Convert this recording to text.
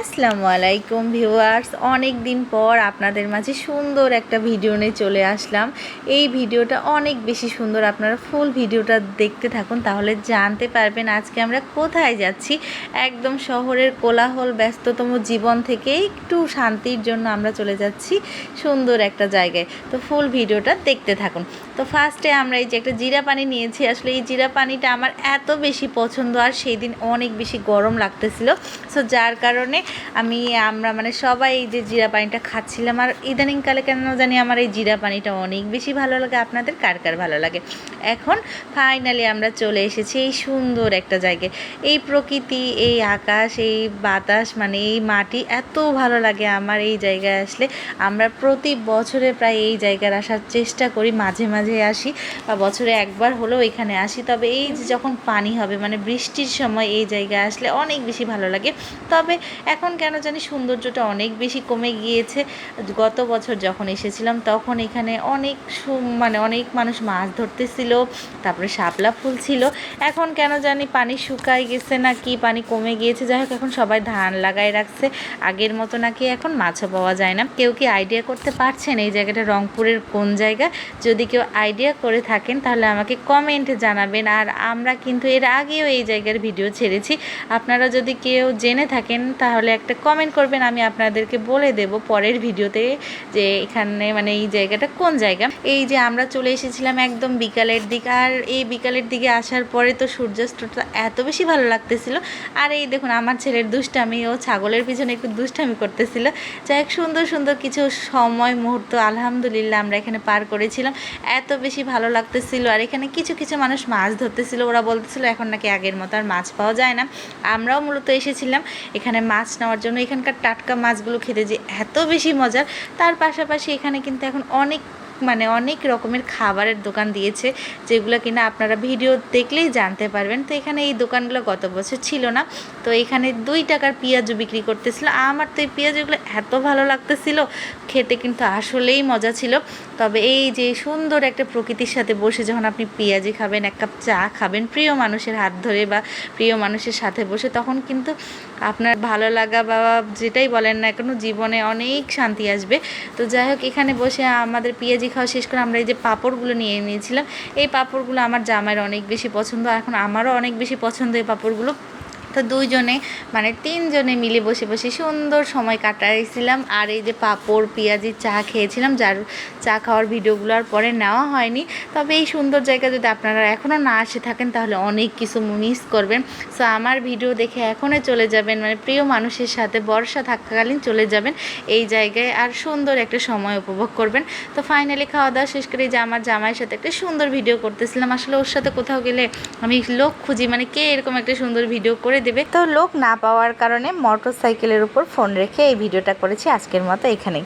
আসসালামু আলাইকুম ভিউয়ার্স। অনেক দিন পর আপনাদের মাঝে সুন্দর একটা ভিডিও নিয়ে চলে আসলাম। এই ভিডিওটা অনেক বেশি সুন্দর। আপনারা ফুল ভিডিওটা দেখতে থাকুন, তাহলে জানতে পারবেন আজকে আমরা কোথায় যাচ্ছি। একদম শহরের কোলাহল, ব্যস্ততম জীবন থেকে একটু শান্তির জন্য আমরা চলে যাচ্ছি সুন্দর একটা জায়গায়। তো ফুল ভিডিওটা দেখতে থাকুন। তো ফার্স্টে আমরা এই যে একটা জিরা পানি নিয়েছি, আসলে এই জিরা পানিটা আমার এত বেশি পছন্দ, আর সেই দিন অনেক বেশি গরম লাগতেছিল। সো যার কারণে আমি, আমরা মানে সবাই যে জিরা পানিটা খাচ্ছিলাম। আর ইদানিংকালে কেন জানি আমার এই জিরা পানিটা অনেক বেশি ভালো লাগে। আপনাদের কার কার ভালো লাগে? এখন ফাইনালি আমরা চলে এসেছি এই সুন্দর একটা জায়গায়। এই প্রকৃতি, এই আকাশ, এই বাতাস মানে এই মাটি এত ভালো লাগে আমার এই জায়গায় আসলে। আমরা প্রতি বছরে প্রায় এই জায়গায় আসার চেষ্টা করি, মাঝে মাঝে আসি বা বছরে একবার হলেও এখানে আসি। তবে এই যে যখন পানি হবে মানে বৃষ্টির সময় এই জায়গায় আসলে অনেক বেশি ভালো লাগে। তবে এখন কেন জানি সৌন্দর্যটা অনেক বেশি কমে গিয়েছে। গত বছর যখন এসেছিলাম তখন এখানে অনেক মানে অনেক মানুষ মাছ ধরতেছিল, তারপরে শাপলা ফুল ছিল। এখন কেন জানি পানি শুকায় গেছে না কি পানি কমে গিয়েছে। যাই হোক, এখন সবাই ধান লাগাই রাখছে। আগের মতো নাকি এখন মাছও পাওয়া যায় না। কেউ কি আইডিয়া করতে পারছেন এই জায়গাটা রংপুরের কোন জায়গা? যদি কেউ আইডিয়া করে থাকেন তাহলে আমাকে কমেন্টে জানাবেন। আর আমরা কিন্তু এর আগেও এই জায়গার ভিডিও ছেড়েছি। আপনারা যদি কেউ জেনে থাকেন তাহলে একটা কমেন্ট করবেন, আমি আপনাদেরকে বলে দেব পরের ভিডিওতে যে এখানে মানে এই জায়গাটা কোন জায়গা। এই যে আমরা চলে এসেছিলাম একদম বিকালের দিক, আর এই বিকালের দিকে আসার পরে তো সূর্যাস্তটা এত বেশি ভালো লাগতেছিল। আর এই দেখুন, আমার ছেলের দুষ্টামি, ও ছাগলের পিছনে একটু দুষ্টামি করতেছিল। যাই হোক, সুন্দর সুন্দর কিছু সময়, মুহূর্ত, আলহামদুলিল্লাহ আমরা এখানে পার করেছিলাম। এত বেশি ভালো লাগতেছিল, আর এখানে কিছু কিছু মানুষ মাছ ধরতেছিল। ওরা বলতেছিল, এখন নাকি আগের মতো আর মাছ পাওয়া যায় না। আমরাও মূলত এসেছিলাম। এখানে মাছ নেওয়ার জন্য এখানকার টাটকা মাছগুলো খেতে যে এত বেশি মজার, তার পাশাপাশি এখানে কিন্তু এখন অনেক মানে অনেক রকমের খাবারের দোকান দিয়েছে, যেগুলো কিনা আপনারা ভিডিও দেখলেই জানতে পারবেন। তো এখানে এই দোকানগুলো গত বছর ছিল না। তো এখানে দুই টাকার পেঁয়াজও বিক্রি করতেছিল। আমার তো এই পেঁয়াজগুলো এত ভালো লাগতেছিল, খেতে কিন্তু আসলেই মজা ছিল। তবে এই যে সুন্দর একটা প্রকৃতির সাথে বসে যখন আপনি পেঁয়াজি খাবেন, এক কাপ চা খাবেন, প্রিয় মানুষের হাত ধরে বা প্রিয় মানুষের সাথে বসে, তখন কিন্তু আপনার ভালো লাগা বা যেটাই বলেন না কোনো, জীবনে অনেক শান্তি আসবে। তো যাই হোক, এখানে বসে আমাদের পেঁয়াজি খাওয়া শেষ করে আমরা এই যে পাঁপড়গুলো নিয়ে নিয়েছিলাম, এই পাঁপড়গুলো আমার জামাইয়ের অনেক বেশি পছন্দ। এখন আমারও অনেক বেশি পছন্দ এই পাঁপড়গুলো। তো দুইজনে মানে তিনজনে মিলে বসে বসে সুন্দর সময় কাটাইছিলাম। আর এই যে পাঁপড়, পেঁয়াজি চা খেয়েছিলাম, যার চা খাওয়ার ভিডিওগুলো আর পরে নেওয়া হয়নি। তবে এই সুন্দর জায়গা যদি আপনারা এখনও না আসে থাকেন, তাহলে অনেক কিছু মিস করবেন। সো আমার ভিডিও দেখে এখনই চলে যাবেন মানে প্রিয় মানুষের সাথে বর্ষা থাকাকালীন চলে যাবেন এই জায়গায় আর সুন্দর একটা সময় উপভোগ করবেন। তো ফাইনালি খাওয়া দাওয়া শেষ করে যে আমার জামাইয়ের সাথে একটা সুন্দর ভিডিও করতেছিলাম। আসলে ওর সাথে কোথাও গেলে আমি লোক খুঁজি মানে কে এরকম একটা সুন্দর ভিডিও করে দেবে। তো লোক না পাওয়ার কারণে মোটর সাইকেলের উপর ফোন রেখে এই ভিডিওটা করেছি। আজকের মতো এখানেই।